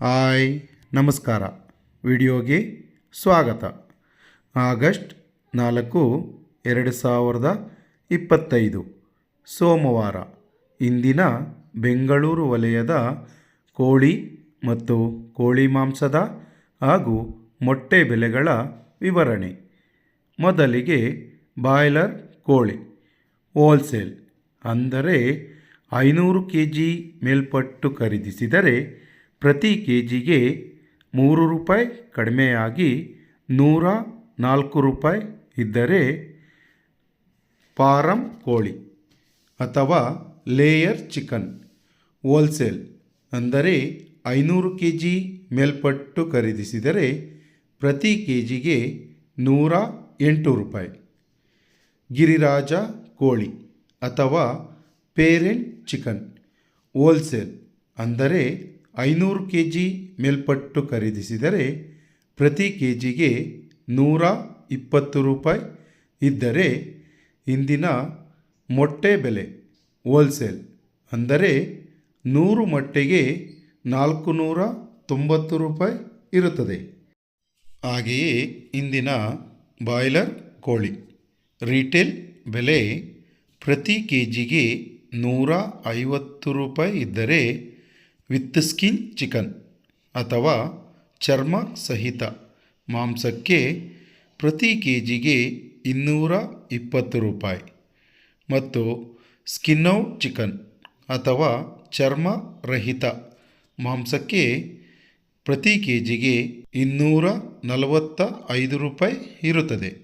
Hi, ನಮಸ್ಕಾರ. ವಿಡಿಯೋಗೆ ಸ್ವಾಗತ. ಆಗಸ್ಟ್ ನಾಲ್ಕು, ಎರಡು ಸಾವಿರದ ಇಪ್ಪತ್ತೈದು, ಸೋಮವಾರ. ಇಂದಿನ ಬೆಂಗಳೂರು ವಲಯದ ಕೋಳಿ ಮತ್ತು ಕೋಳಿ ಮಾಂಸದ ಹಾಗೂ ಮೊಟ್ಟೆ ಬೆಲೆಗಳ ವಿವರಣೆ. ಮೊದಲಿಗೆ ಬಾಯ್ಲರ್ ಕೋಳಿ, ಹೋಲ್ಸೇಲ್. ಅಂದರೆ ಐನೂರು ಕೆ ಜಿ ಮೇಲ್ಪಟ್ಟು ಖರೀದಿಸಿದರೆ ಪ್ರತಿ ಕೆ ಜಿಗೆ ಮೂರು ರೂಪಾಯಿ ಕಡಿಮೆಯಾಗಿ ನೂರ ನಾಲ್ಕು ರೂಪಾಯಿ ಇದ್ದರೆ ಫಾರಂ ಕೋಳಿ ಅಥವಾ ಲೇಯರ್ ಚಿಕನ್, ಹೋಲ್ಸೇಲ್ ಅಂದರೆ ಐನೂರು ಕೆ ಜಿ ಮೇಲ್ಪಟ್ಟು ಖರೀದಿಸಿದರೆ ಪ್ರತಿ ಕೆ ಜಿಗೆ ನೂರ ಎಂಟು ರೂಪಾಯಿ. ಗಿರಿರಾಜ ಕೋಳಿ ಅಥವಾ ಪೇರೆಂಟ್ ಚಿಕನ್, ಹೋಲ್ಸೇಲ್ ಅಂದರೆ ಐನೂರು ಕೆ ಜಿ ಮೇಲ್ಪಟ್ಟು ಖರೀದಿಸಿದರೆ ಪ್ರತಿ ಕೆ ಜಿಗೆ ನೂರ ಇಪ್ಪತ್ತು ರೂಪಾಯಿ ಇದ್ದರೆ ಇಂದಿನ ಮೊಟ್ಟೆ ಬೆಲೆ ಹೋಲ್ಸೇಲ್ ಅಂದರೆ ನೂರು ಮೊಟ್ಟೆಗೆ ನಾಲ್ಕು ನೂರ ತೊಂಬತ್ತು ರೂಪಾಯಿ ಇರುತ್ತದೆ. ಹಾಗೆಯೇ ಇಂದಿನ ಬಾಯ್ಲರ್ ಕೋಳಿ ರೀಟೇಲ್ ಬೆಲೆ ಪ್ರತಿ ಕೆ ಜಿಗೆ ನೂರ ಐವತ್ತು ರೂಪಾಯಿ ಇದ್ದರೆ ವಿತ್ ಸ್ಕಿನ್ ಚಿಕನ್ ಅಥವಾ ಚರ್ಮ ಸಹಿತ. ಮಾಂಸಕ್ಕೆ ಪ್ರತಿ ಕೆ ಜಿಗೆ ಇನ್ನೂರ ಇಪ್ಪತ್ತು ರೂಪಾಯಿ. ಮತ್ತು ಸ್ಕಿನ್ ಔಟ್ ಚಿಕನ್ ಅಥವಾ ಚರ್ಮ ರಹಿತ ಮಾಂಸಕ್ಕೆ ಪ್ರತಿ ಕೆ ಜಿಗೆ ಇನ್ನೂರ ನಲವತ್ತ ಐದು ರೂಪಾಯಿ ಇರುತ್ತದೆ.